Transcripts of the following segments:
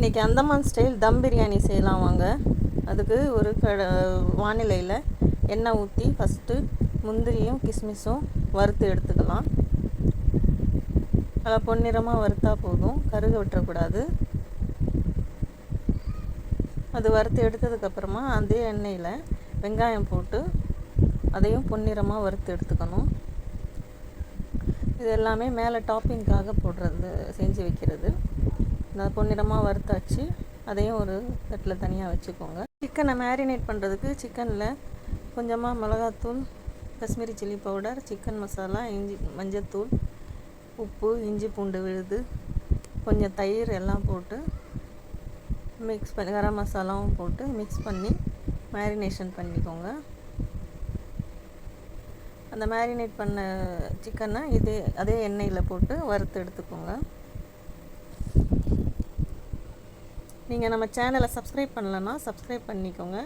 இன்றைக்கி அந்தமான் ஸ்டைல் தம் பிரியாணி செய்யலாம் வாங்க. அதுக்கு ஒரு கடை வானிலையில் எண்ணெய் ஊற்றி ஃபஸ்ட்டு முந்திரியும் கிஸ்மிஸும் வறுத்து எடுத்துக்கலாம். நல்லா பொன்னிறமாக வறுத்தா போதும். கருக விட்டுறக்கூடாது. அது வறுத்து எடுத்ததுக்கப்புறமா அதே எண்ணெயில் வெங்காயம் போட்டு அதையும் பொன்னிறமாக வறுத்து எடுத்துக்கணும். இது எல்லாமே மேலே டாப்பிங்காக போடுறது செஞ்சு வைக்கிறது. நான் பொன்னிறமாக வறுத்தாச்சு. அதையும் ஒரு தட்டில் தனியாக வச்சுக்கோங்க. சிக்கனை மேரினேட் பண்ணுறதுக்கு சிக்கனில் கொஞ்சமாக மிளகாத்தூள் Kashmiri chilli powder chicken masala இஞ்சி மஞ்சத்தூள் உப்பு இஞ்சி பூண்டு விழுது கொஞ்சம் தயிர் எல்லாம் போட்டு மிக்ஸ் பண்ணி கரம் மசாலாவும் போட்டு மிக்ஸ் பண்ணி மேரினேஷன் பண்ணிக்கோங்க. அந்த மேரினேட் பண்ண சிக்கனை இதே அதே எண்ணெயில் போட்டு வறுத்து எடுத்துக்கோங்க. நீங்கள் நம்ம சேனலை சப்ஸ்கிரைப் பண்ணலன்னா சப்ஸ்கிரைப் பண்ணிக்கோங்க.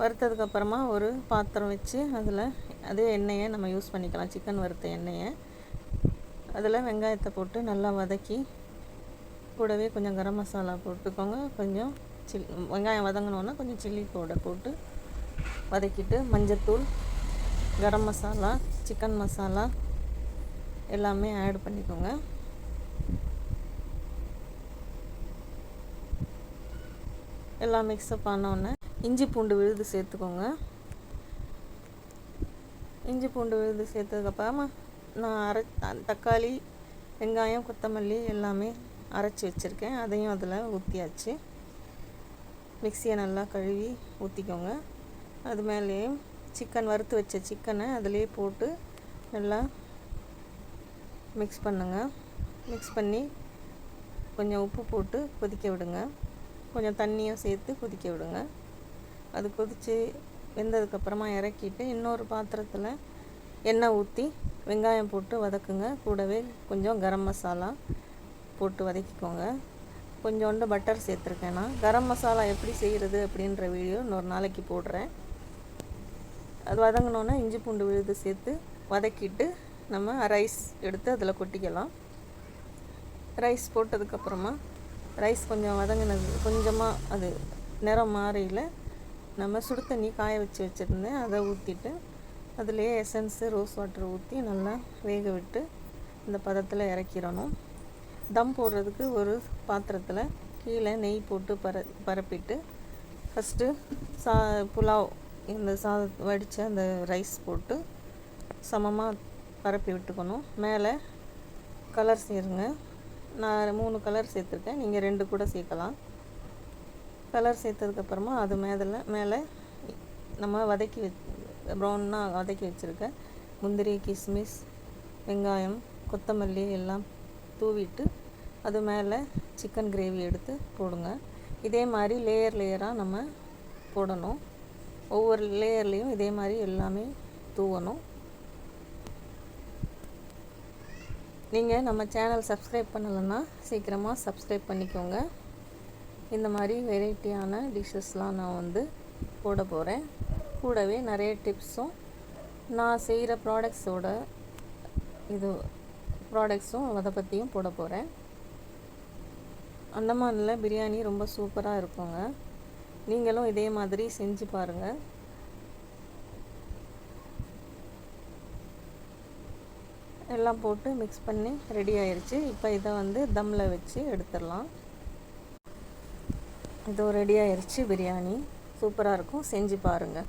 வறுத்ததுக்கப்புறமா ஒரு பாத்திரம் வச்சு அதில் அதே எண்ணெயை நம்ம யூஸ் பண்ணிக்கலாம். சிக்கன் வறுத்த எண்ணெயை. அதில் வெங்காயத்தை போட்டு நல்லா வதக்கி கூடவே கொஞ்சம் கரம் மசாலா போட்டுக்கோங்க. கொஞ்சம் சில் வெங்காயம் வதங்கினோன்னா கொஞ்சம் சில்லி பவுடர் போட்டு வதக்கிட்டு மஞ்சத்தூள் கரம் மசாலா சிக்கன் மசாலா எல்லாமே ஆட் பண்ணிக்கோங்க. எல்லாம் மிக்ஸப் ஆனோடனே இஞ்சி பூண்டு விழுது சேர்த்துக்கோங்க. இஞ்சி பூண்டு விழுது சேர்த்ததுக்கப்புறமா நான் அரை தக்காளி வெங்காயம் கொத்தமல்லி எல்லாமே அரைச்சி வச்சுருக்கேன். அதையும் அதில் ஊற்றியாச்சு மிக்சியை நல்லா கழுவி ஊற்றிக்கோங்க அது மேலேயே சிக்கன் வறுத்து வச்ச சிக்கனை அதிலே போட்டு நல்லா மிக்ஸ் பண்ணுங்கள் மிக்ஸ் பண்ணி கொஞ்சம் உப்பு போட்டு கொதிக்க விடுங்க. கொஞ்சம் தண்ணியும் சேர்த்து கொதிக்க விடுங்க. அது கொதித்து வெந்ததுக்கப்புறமா இறக்கிட்டு இன்னொரு பாத்திரத்தில் எண்ணெய் ஊற்றி வெங்காயம் போட்டு வதக்குங்க. கூடவே கொஞ்சம் கரம் மசாலா போட்டு வதக்கிக்கோங்க. கொஞ்சோண்டு பட்டர் சேர்த்துருக்கேன் நான். கரம் மசாலா எப்படி செய்கிறது அப்படின்ற வீடியோ இன்னொரு நாளைக்கு போடுறேன். அது வதங்கினோன்னா இஞ்சி பூண்டு விழுது சேர்த்து வதக்கிட்டு நம்ம ரைஸ் எடுத்து அதில் கொட்டிக்கலாம். ரைஸ் போட்டதுக்கப்புறமா ரைஸ் கொஞ்சம் வதங்கினது கொஞ்சமாக அது நிறம் மாறையில் நம்ம சுடு தண்ணி காய வச்சு வச்சுருந்தேன். அதை ஊற்றிட்டு அதுலேயே எசன்ஸு ரோஸ் வாட்டர் ஊற்றி நல்லா வேக விட்டு இந்த பதத்தில் இறக்கிடணும். தம் போடுறதுக்கு ஒரு பாத்திரத்தில் கீழே நெய் போட்டு பர பரப்பிட்டு ஃபஸ்ட்டு சா புலாவ் இந்த சாத வடித்த அந்த ரைஸ் போட்டு சமமாக பரப்பி விட்டுக்கணும். மேலே கலர் சேருங்க. நான் மூணு கலர் சேர்த்துருக்கேன். நீங்கள் ரெண்டு கூட சேர்க்கலாம். கலர் சேர்த்ததுக்கப்புறமா அது மேதில் மேலே நம்ம வதக்கி வச் ப்ரௌன்னாக வதக்கி வச்சுருக்க முந்திரி கிஸ்மிஸ் வெங்காயம் கொத்தமல்லி எல்லாம் தூவிட்டு அது மேலே சிக்கன் கிரேவி எடுத்து போடுங்க. இதே மாதிரி லேயர் லேயராக நம்ம போடணும். ஒவ்வொரு லேயர்லேயும் இதே மாதிரி எல்லாமே தூவணும். நீங்கள் நம்ம சேனல் சப்ஸ்கிரைப் பண்ணலைன்னா சீக்கிரமாக சப்ஸ்கிரைப் பண்ணிக்கோங்க. இந்த மாதிரி வெரைட்டியான டிஷ்ஷஸ்லாம் நான் வந்து போட போகிறேன் கூடவே நிறைய டிப்ஸும் நான் செய்கிற ப்ராடக்ட்ஸோட இது ப்ராடக்ட்ஸும் அதை பற்றியும் போட போகிறேன் அந்தமானில் பிரியாணி ரொம்ப சூப்பராக இருக்குங்க. நீங்களும் இதே மாதிரி செஞ்சு பாருங்கள் எல்லாம் போட்டு மிக்ஸ் பண்ணி ரெடி ஆயிடுச்சு இப்போ இதை வந்து தம்மில் வச்சு எடுத்துடலாம். இதோ ரெடி ஆயிடுச்சு பிரியாணி. சூப்பராக இருக்கும். செஞ்சு பாருங்கள்